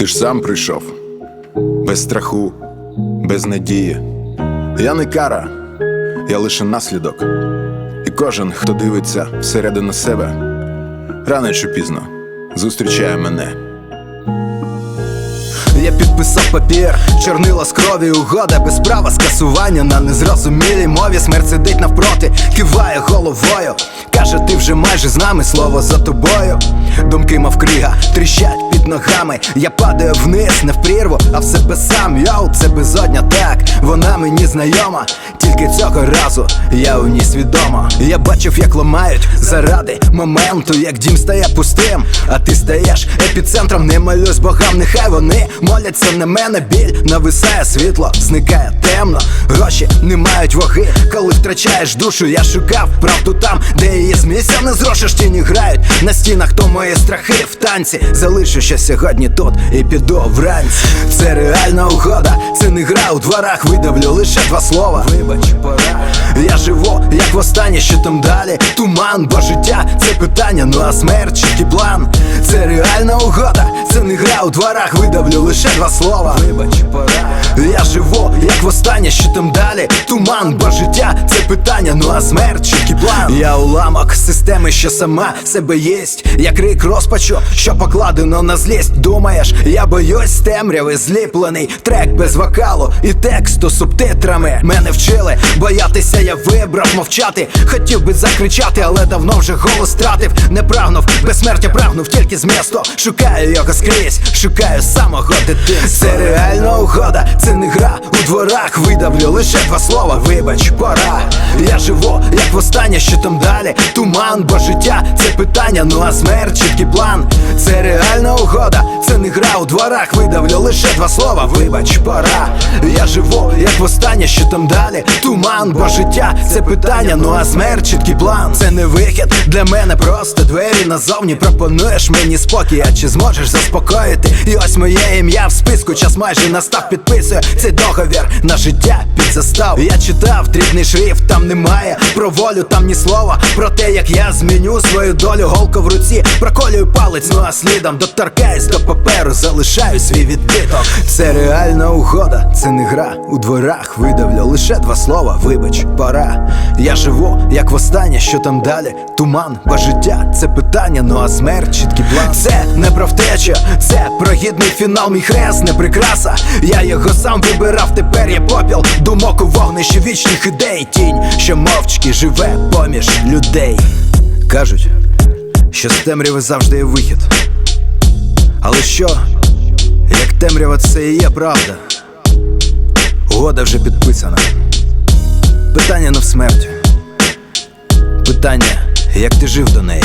Ти ж сам прийшов, без страху, без надії. Я не кара, я лише наслідок. І кожен, хто дивиться всередину себе, рано чи пізно зустрічає мене. Я підписав папір, чорнила з крові, угода без права скасування на незрозумілій мові. Смерть сидить навпроти, киває головою. Каже, ти вже майже з нами, слово за тобою. Думки, мов крига, тріщать під ногами. Я падаю вниз, не в прірву, а в себе сам. Йоу, це безодня, так, вона мені знайома. Тільки цього разу я у ній свідомо. Я бачив, як ламають заради моменту, як дім стає пустим, а ти стаєш епіцентром, не молюсь богам, нехай вони моляться на мене, біль нависає світло, зникає темно. Гроші не мають ваги, коли втрачаєш душу. Я шукав правду там, де її з місця не зрошиш, тіні грають на стінах, то мої страхи в танці. Залишуся сьогодні тут і піду вранці. Це реальна угода, це не гра у дворах, видавлю лише два слова. Вибач, пора. Я живу, як востаннє, що там далі. Туман, бо життя це питання, ну а смерть чіткий план. Це реальна угода, це не гра у дворах, видавлю лише два слова. Вибач, пора. Я живу, як востаннє, що там далі. Туман, бо життя це питання, ну а смерть план. Я уламок системи, що сама себе єсть. Я крик розпачу, що покладено на злість. Думаєш, я боюсь темряви, зліплений трек без вокалу і тексту субтитрами. Мене вчили боятися, я вибрав мовчати. Хотів би закричати, але давно вже голос стратив. Не прагнув, безсмертя прагнув тільки з місто. Шукаю його скрізь, шукаю самого дитинства. Це реальна угода, це не гра у дворах. Видавлю лише два слова. Вибач, пора. Я живу, як востаннє, що там далі. Туман, бо життя це питання, ну а смерть чіткий план. Це реальна угода, це не гра у дворах. Видавлю лише два слова. Вибач, пора. Я живу, як востаннє, що там далі. Туман, бо життя це питання, ну а смерть чіткий план. Це не вихід для мене, просто двері назовні. Пропонуєш мені спокій, а чи зможеш заспокоїти? І ось моє ім'я в списку, час майже настав, підписує цей договір на життя під застав. Я читав дрібний шрифт, там немає про волю, там ні слова. Про те, як я зміню свою долю, голка в руці, проколюю палець, ну а слідом доторкаюсь до паперу, залишаю свій відбиток. Це реальна угода, це не гра у дворах. Видавлю лише два слова. Вибач, пора. Я живу, як востаннє, що там далі. Туман, бо життя це питання, ну а смерть чіткий план. Це не про втечу, це про гідний фінал, мій хрест, не прикраса. Я його сам вибирав, тепер я попіл. Думок у вогнищі вічних ідей. Тінь, що мовчки живе поміж людей. Кажуть, що з темряви завжди є вихід. Але що, як темрява це і є правда? Угода вже підписана. Питання на смерть. Питання, як ти жив до неї.